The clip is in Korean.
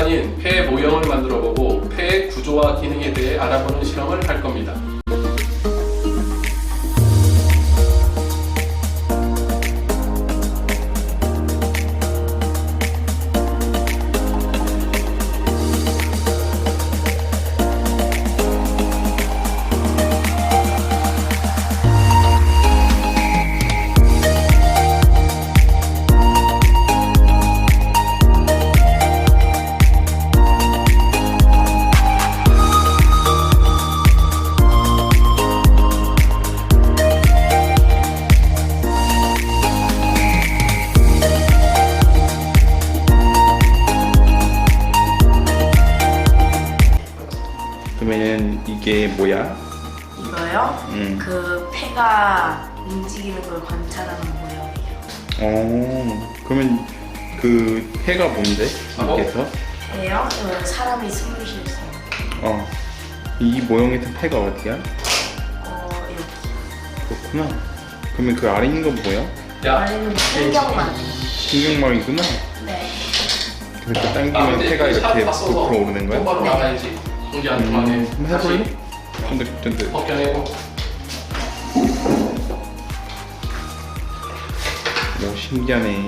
아닌 폐 모형을 만들어 보고 폐 구조와 기능에 대해 알아보는 실험을 할 겁니다. 그러면 이게 뭐야? 이거요? 음. 그 폐가 움직이는 걸 관찰하는 모형이에요. 어 그러면 그 폐가 뭔데? 어? 이게서? 폐요? 이거 사람이 숨을 쉴 수 있는. 어 이 모형에서 폐가 어디야? 어, 이렇게. 그렇구나. 그러면 그 아래 있는 건 뭐야? 야, 아래는 신경만. 신경망이구나. 네. 그래서 아, 당기면 근데 폐가 그샷 이렇게 봤어서 부풀어 오르는 거야? 똑바로 네. 나가야지. 공기 안 통하게. 음, 한번 해볼래? 쫀득 쫀득. 벗겨내고. 오 신기하네.